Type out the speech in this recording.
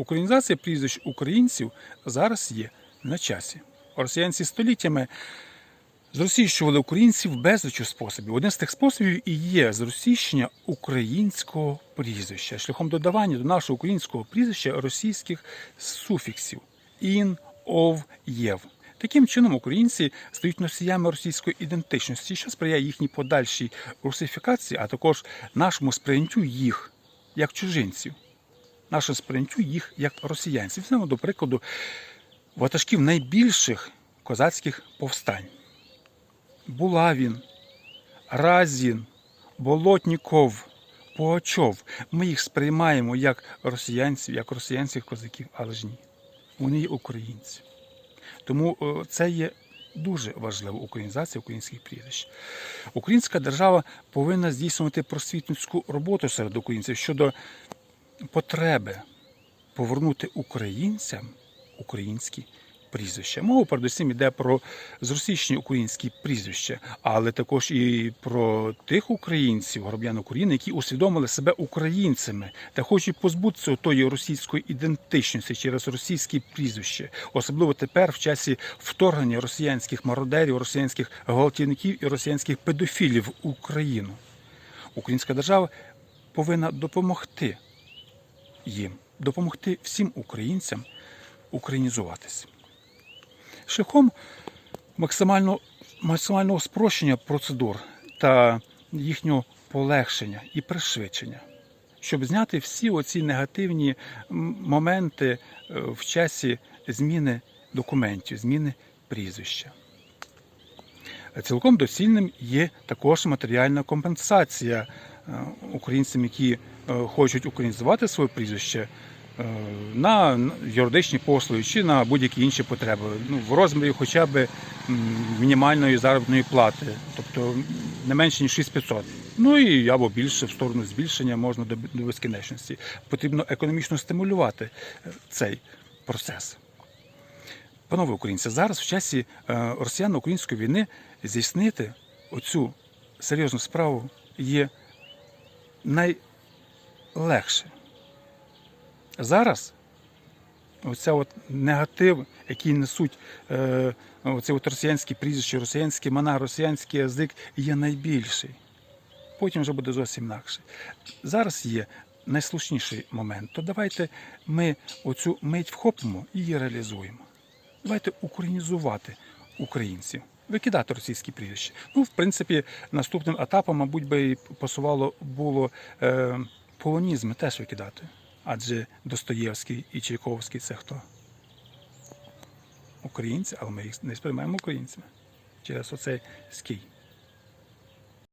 Українізація прізвищ українців зараз є на часі. Росіянці століттями зросійщували українців безлічу способів. Один з тих способів і є зросійщення українського прізвища шляхом додавання до нашого українського прізвища російських суфіксів ін, ов, єв. Таким чином, українці стають носіями російської ідентичності, що сприяє їхній подальшій русифікації, а також нашому сприйняттю їх як чужинців, нашому сприйняттю їх як росіянців. Візьмемо, до прикладу, ватажків найбільших козацьких повстань. Булавін, Разін, Болотніков, Пугачов. Ми їх сприймаємо як росіянців, як росіянських козаків, але ж ні. Вони є українці. Тому е, це є дуже важливо українізація українських прізвищ. Українська держава повинна здійснювати просвітницьку роботу серед українців щодо потреби повернути українцям українські прізвища. Мова передусім йде про зросійщені українські прізвища, але також і про тих українців, громадян України, які усвідомили себе українцями та хочуть позбутися тої російської ідентичності через російські прізвища, особливо тепер в часі вторгнення росіянських мародерів, росіянських гвалтівників і росіянських педофілів в Україну. Українська держава повинна допомогти їм, допомогти всім українцям українізуватися. Шляхом максимально, максимального спрощення процедур та їхнього полегшення і пришвидшення, щоб зняти всі оці негативні моменти е, в часі зміни документів, зміни прізвища. Цілком доцільним є також матеріальна компенсація українцям, які е, хочуть українізувати своє прізвище е, на юридичні послуги чи на будь-які інші потреби, ну, в розмірі хоча б мінімальної заробітної плати, тобто не менше ніж 6500. Ну і або більше в сторону збільшення можна до безкінечності. Потрібно економічно стимулювати е, цей процес. Панове українці, зараз в часі е, росіяно-української війни здійснити оцю серйозну справу є найлегше. Зараз оця от негатив, який несуть е, оці от росіянські прізвища, росіянські мана, росіянський язик, є найбільший. Потім вже буде зовсім інакше. Зараз є найслушніший момент. То давайте ми оцю мить вхопимо і її реалізуємо. Давайте українізувати українців, викидати російські прізвища. Ну, в принципі, наступним етапом, мабуть, би і посувало було е, полонізм теж викидати. Адже Достоєвський і Чайковський це хто? Українці, але ми їх не сприймаємо українцями через оцей скій.